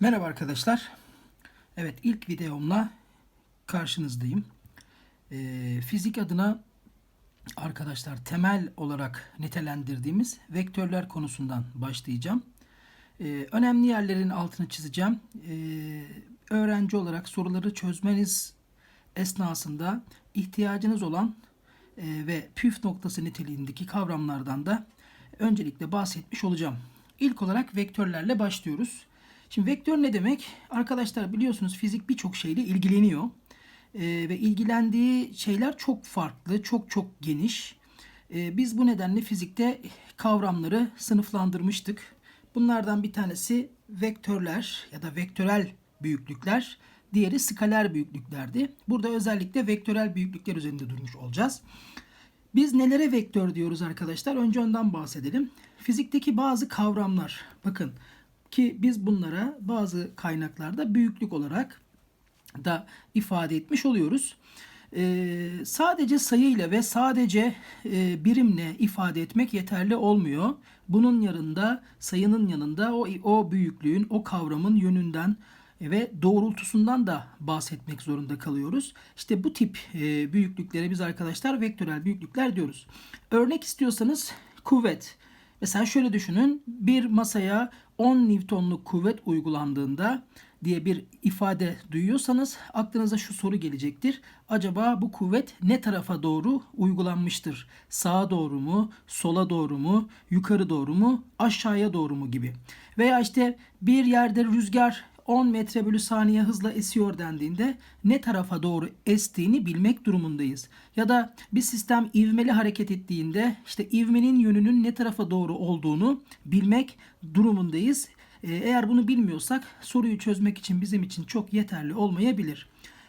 Merhaba arkadaşlar. Evet ilk videomla karşınızdayım. Ee, fizik adına arkadaşlar temel olarak nitelendirdiğimiz vektörler konusundan başlayacağım. Ee, önemli yerlerin altını çizeceğim. Ee, öğrenci olarak soruları çözmeniz esnasında ihtiyacınız olan e, ve püf noktası niteliğindeki kavramlardan da öncelikle bahsetmiş olacağım. İlk olarak vektörlerle başlıyoruz. Şimdi vektör ne demek? Arkadaşlar biliyorsunuz fizik birçok şeyle ilgileniyor. Ee, ve ilgilendiği şeyler çok farklı, çok çok geniş. Ee, biz bu nedenle fizikte kavramları sınıflandırmıştık. Bunlardan bir tanesi vektörler ya da vektörel büyüklükler. Diğeri skaler büyüklüklerdi. Burada özellikle vektörel büyüklükler üzerinde durmuş olacağız. Biz nelere vektör diyoruz arkadaşlar? Önce ondan bahsedelim. Fizikteki bazı kavramlar. Bakın ki biz bunlara bazı kaynaklarda büyüklük olarak da ifade etmiş oluyoruz. Ee, sadece sayıyla ve sadece e, birimle ifade etmek yeterli olmuyor. Bunun yanında sayının yanında o, o büyüklüğün, o kavramın yönünden ve doğrultusundan da bahsetmek zorunda kalıyoruz. İşte bu tip e, büyüklüklere biz arkadaşlar vektörel büyüklükler diyoruz. Örnek istiyorsanız kuvvet. Mesela şöyle düşünün. Bir masaya 10 Newton'luk kuvvet uygulandığında diye bir ifade duyuyorsanız aklınıza şu soru gelecektir. Acaba bu kuvvet ne tarafa doğru uygulanmıştır? Sağa doğru mu, sola doğru mu, yukarı doğru mu, aşağıya doğru mu gibi. Veya işte bir yerde rüzgar 10 metre bölü saniye hızla esiyor dendiğinde ne tarafa doğru estiğini bilmek durumundayız. Ya da bir sistem ivmeli hareket ettiğinde işte ivmenin yönünün ne tarafa doğru olduğunu bilmek durumundayız. Ee, eğer bunu bilmiyorsak soruyu çözmek için bizim için çok yeterli olmayabilir.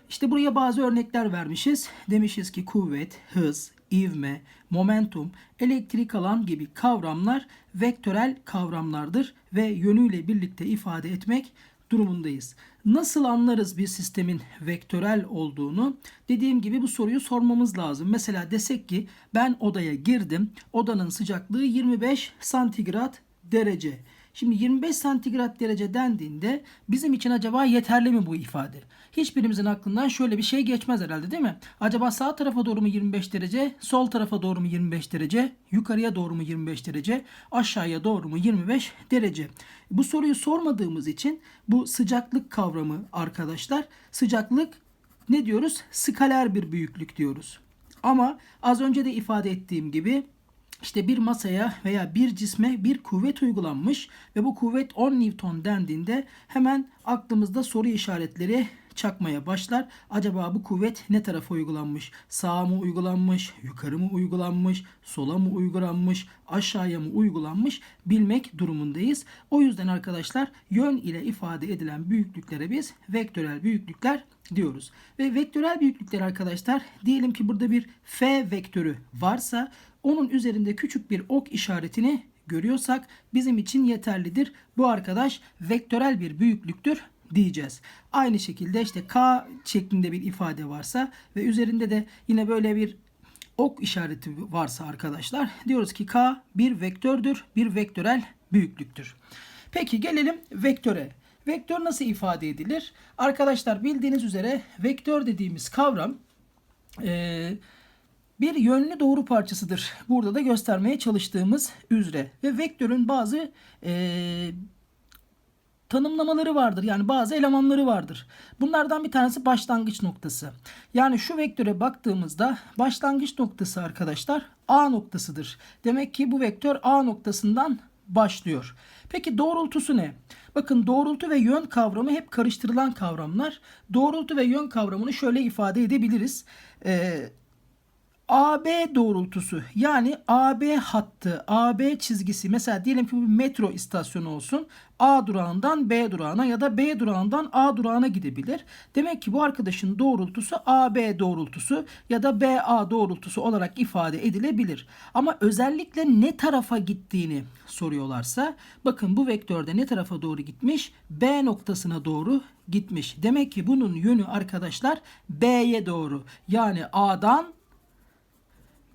İşte buraya bazı örnekler vermişiz. Demişiz ki kuvvet, hız, ivme, momentum, elektrik alan gibi kavramlar vektörel kavramlardır ve yönüyle birlikte ifade etmek durumundayız. Nasıl anlarız bir sistemin vektörel olduğunu? Dediğim gibi bu soruyu sormamız lazım. Mesela desek ki ben odaya girdim. Odanın sıcaklığı 25 santigrat derece. Şimdi 25 santigrat derece dendiğinde bizim için acaba yeterli mi bu ifade? Hiçbirimizin aklından şöyle bir şey geçmez herhalde değil mi? Acaba sağ tarafa doğru mu 25 derece, sol tarafa doğru mu 25 derece, yukarıya doğru mu 25 derece, aşağıya doğru mu 25 derece? Bu soruyu sormadığımız için bu sıcaklık kavramı arkadaşlar sıcaklık ne diyoruz? Skaler bir büyüklük diyoruz. Ama az önce de ifade ettiğim gibi işte bir masaya veya bir cisme bir kuvvet uygulanmış ve bu kuvvet 10 Newton dendiğinde hemen aklımızda soru işaretleri çakmaya başlar. Acaba bu kuvvet ne tarafa uygulanmış? Sağa mı uygulanmış? Yukarı mı uygulanmış? Sola mı uygulanmış? Aşağıya mı uygulanmış? Bilmek durumundayız. O yüzden arkadaşlar yön ile ifade edilen büyüklüklere biz vektörel büyüklükler diyoruz. Ve vektörel büyüklükler arkadaşlar diyelim ki burada bir f vektörü varsa onun üzerinde küçük bir ok işaretini görüyorsak bizim için yeterlidir. Bu arkadaş vektörel bir büyüklüktür diyeceğiz. Aynı şekilde işte k şeklinde bir ifade varsa ve üzerinde de yine böyle bir ok işareti varsa arkadaşlar diyoruz ki k bir vektördür, bir vektörel büyüklüktür. Peki gelelim vektöre. Vektör nasıl ifade edilir? Arkadaşlar bildiğiniz üzere vektör dediğimiz kavram e, bir yönlü doğru parçasıdır. Burada da göstermeye çalıştığımız üzere. Ve vektörün bazı e, tanımlamaları vardır. Yani bazı elemanları vardır. Bunlardan bir tanesi başlangıç noktası. Yani şu vektöre baktığımızda başlangıç noktası arkadaşlar A noktasıdır. Demek ki bu vektör A noktasından başlıyor. Peki doğrultusu ne? Bakın doğrultu ve yön kavramı hep karıştırılan kavramlar. Doğrultu ve yön kavramını şöyle ifade edebiliriz. Ee, AB doğrultusu yani AB hattı, AB çizgisi mesela diyelim ki bir metro istasyonu olsun. A durağından B durağına ya da B durağından A durağına gidebilir. Demek ki bu arkadaşın doğrultusu AB doğrultusu ya da BA doğrultusu olarak ifade edilebilir. Ama özellikle ne tarafa gittiğini soruyorlarsa bakın bu vektörde ne tarafa doğru gitmiş? B noktasına doğru gitmiş. Demek ki bunun yönü arkadaşlar B'ye doğru. Yani A'dan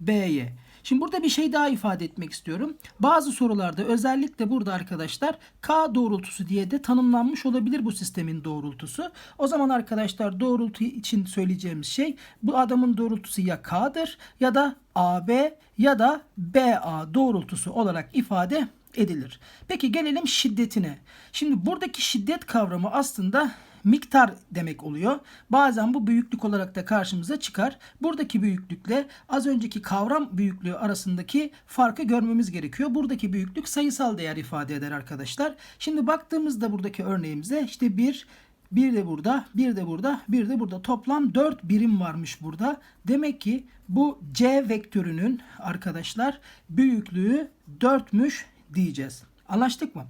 B'ye. Şimdi burada bir şey daha ifade etmek istiyorum. Bazı sorularda özellikle burada arkadaşlar K doğrultusu diye de tanımlanmış olabilir bu sistemin doğrultusu. O zaman arkadaşlar doğrultu için söyleyeceğimiz şey bu adamın doğrultusu ya K'dır ya da AB ya da BA doğrultusu olarak ifade edilir. Peki gelelim şiddetine. Şimdi buradaki şiddet kavramı aslında miktar demek oluyor. Bazen bu büyüklük olarak da karşımıza çıkar. Buradaki büyüklükle az önceki kavram büyüklüğü arasındaki farkı görmemiz gerekiyor. Buradaki büyüklük sayısal değer ifade eder arkadaşlar. Şimdi baktığımızda buradaki örneğimize işte bir bir de burada, bir de burada, bir de burada. Toplam 4 birim varmış burada. Demek ki bu C vektörünün arkadaşlar büyüklüğü 4'müş diyeceğiz. Anlaştık mı?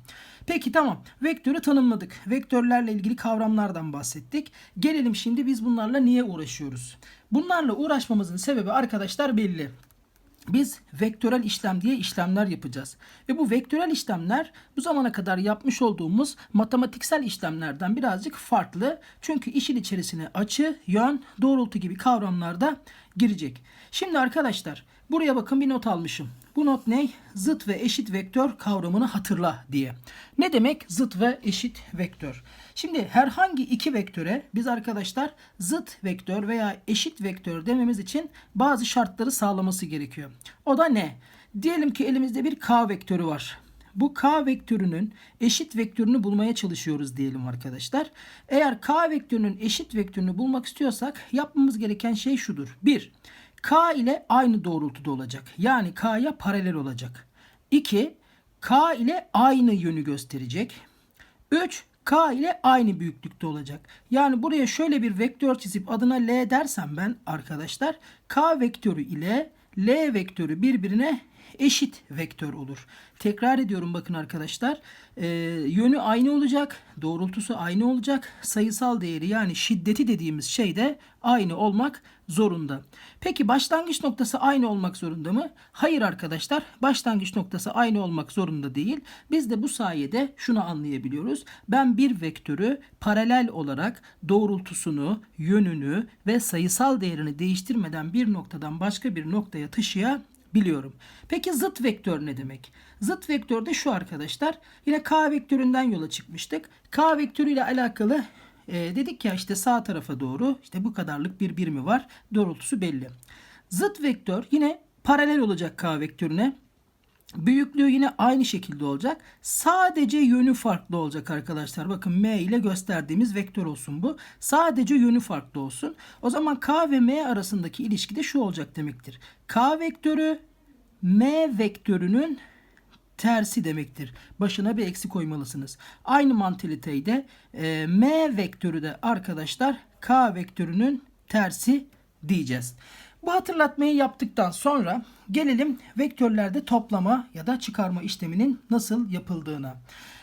Peki tamam. Vektörü tanımladık. Vektörlerle ilgili kavramlardan bahsettik. Gelelim şimdi biz bunlarla niye uğraşıyoruz? Bunlarla uğraşmamızın sebebi arkadaşlar belli. Biz vektörel işlem diye işlemler yapacağız. Ve bu vektörel işlemler bu zamana kadar yapmış olduğumuz matematiksel işlemlerden birazcık farklı. Çünkü işin içerisine açı, yön, doğrultu gibi kavramlar da girecek. Şimdi arkadaşlar buraya bakın bir not almışım. Bu not ne? Zıt ve eşit vektör kavramını hatırla diye. Ne demek zıt ve eşit vektör? Şimdi herhangi iki vektöre biz arkadaşlar zıt vektör veya eşit vektör dememiz için bazı şartları sağlaması gerekiyor. O da ne? Diyelim ki elimizde bir k vektörü var. Bu k vektörünün eşit vektörünü bulmaya çalışıyoruz diyelim arkadaşlar. Eğer k vektörünün eşit vektörünü bulmak istiyorsak yapmamız gereken şey şudur. 1. K ile aynı doğrultuda olacak. Yani K'ya paralel olacak. 2. K ile aynı yönü gösterecek. 3. K ile aynı büyüklükte olacak. Yani buraya şöyle bir vektör çizip adına L dersem ben arkadaşlar K vektörü ile L vektörü birbirine eşit vektör olur. Tekrar ediyorum bakın arkadaşlar. E, yönü aynı olacak. Doğrultusu aynı olacak. Sayısal değeri yani şiddeti dediğimiz şey de aynı olmak zorunda. Peki başlangıç noktası aynı olmak zorunda mı? Hayır arkadaşlar. Başlangıç noktası aynı olmak zorunda değil. Biz de bu sayede şunu anlayabiliyoruz. Ben bir vektörü paralel olarak doğrultusunu, yönünü ve sayısal değerini değiştirmeden bir noktadan başka bir noktaya taşıyabiliyorum biliyorum. Peki zıt vektör ne demek? Zıt vektör de şu arkadaşlar. Yine k vektöründen yola çıkmıştık. K vektörüyle alakalı e, dedik ya işte sağ tarafa doğru işte bu kadarlık bir birimi var. Doğrultusu belli. Zıt vektör yine paralel olacak k vektörüne. Büyüklüğü yine aynı şekilde olacak. Sadece yönü farklı olacak arkadaşlar. Bakın M ile gösterdiğimiz vektör olsun bu. Sadece yönü farklı olsun. O zaman K ve M arasındaki ilişki de şu olacak demektir. K vektörü M vektörünün tersi demektir. Başına bir eksi koymalısınız. Aynı mantaliteyi de e, M vektörü de arkadaşlar K vektörünün tersi diyeceğiz. Bu hatırlatmayı yaptıktan sonra gelelim vektörlerde toplama ya da çıkarma işleminin nasıl yapıldığına.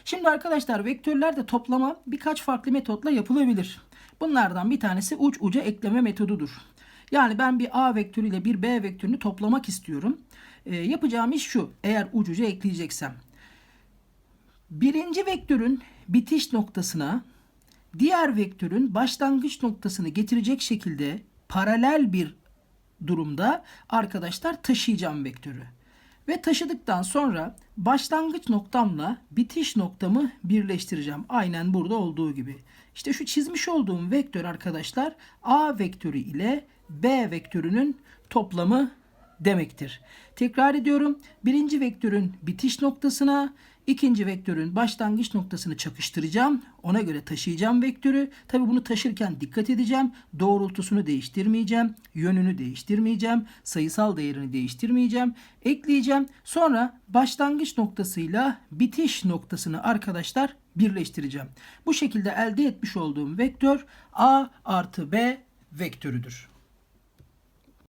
Şimdi arkadaşlar vektörlerde toplama birkaç farklı metotla yapılabilir. Bunlardan bir tanesi uç uca ekleme metodudur. Yani ben bir A vektörüyle bir B vektörünü toplamak istiyorum. E, yapacağım iş şu. Eğer uç uca ekleyeceksem. Birinci vektörün bitiş noktasına diğer vektörün başlangıç noktasını getirecek şekilde paralel bir durumda arkadaşlar taşıyacağım vektörü. Ve taşıdıktan sonra başlangıç noktamla bitiş noktamı birleştireceğim. Aynen burada olduğu gibi. İşte şu çizmiş olduğum vektör arkadaşlar A vektörü ile B vektörünün toplamı demektir. Tekrar ediyorum. Birinci vektörün bitiş noktasına ikinci vektörün başlangıç noktasını çakıştıracağım. Ona göre taşıyacağım vektörü. Tabi bunu taşırken dikkat edeceğim. Doğrultusunu değiştirmeyeceğim. Yönünü değiştirmeyeceğim. Sayısal değerini değiştirmeyeceğim. Ekleyeceğim. Sonra başlangıç noktasıyla bitiş noktasını arkadaşlar birleştireceğim. Bu şekilde elde etmiş olduğum vektör A artı B vektörüdür.